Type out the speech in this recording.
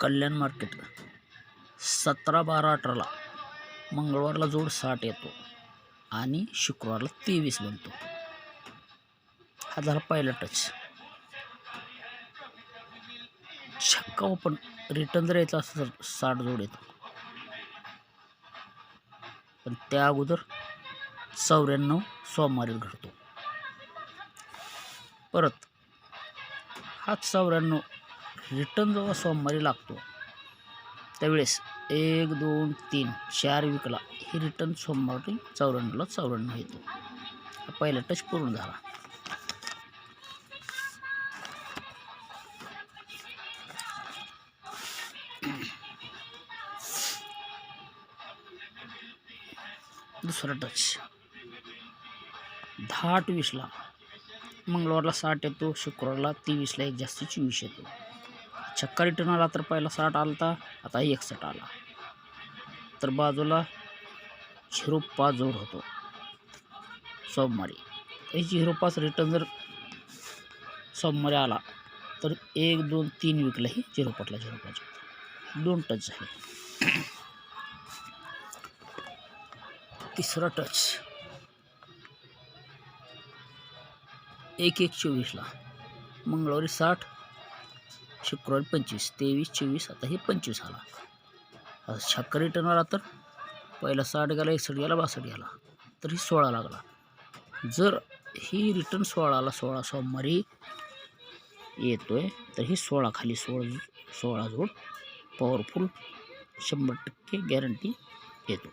कल्याण market. सतरा बारा अठराला मंगळवारला जोड साठ येतो आणि शुक्रवारला तेवीस बनतो. हा झाला पहिला टच. छक्का ओपन. रिटर्न जर यायचा असेल तर साठ जोड येतो. पण त्या अगोदर चौऱ्याण्णव सोमवारी घडतो. परत हा चौऱ्याण्णव रिटर्न जेव्हा सोमवारी लागतो त्यावेळेस एक दोन तीन चार विकला हे रिटर्न सोमवारी चौऱ्याण्णवला चौऱ्याण्णव येतो. पहिला टच पूर्ण झाला. दुसरा टच दहा आठ वीसला. मंगळवारला साठ येतो शुक्रवारला तेवीसला एक जास्त चोवीस येतो. छक्का रिटर्न आला तर पहिला साठ आला होता आता एकसठ आला. तर बाजूला झिरो पाच जोड होतो. सोमवारी. हे झिरो पाच रिटर्न जर सोमवारी आला तर एक दोन तीन विकलाही झिरो पाचला झिरो पाच. दोन टच झाले. तिसरा टच एक एक चोवीसला. मंगळवारी साठ शुक्रवारी पंचवीस तेवीस चोवीस आता हे पंचवीस आला. छक्का रिटर्न आला तर पहिला साठ गेला एकसठ गेला बासष्ट गेला. तर ही सोळा लागला. जर ही रिटर्न सोळाला सोळा सोमवारी येतोय तर ही सोळा खाली सोळा सोळा जोड पॉवरफुल शंभर टक्के गॅरंटी येतो.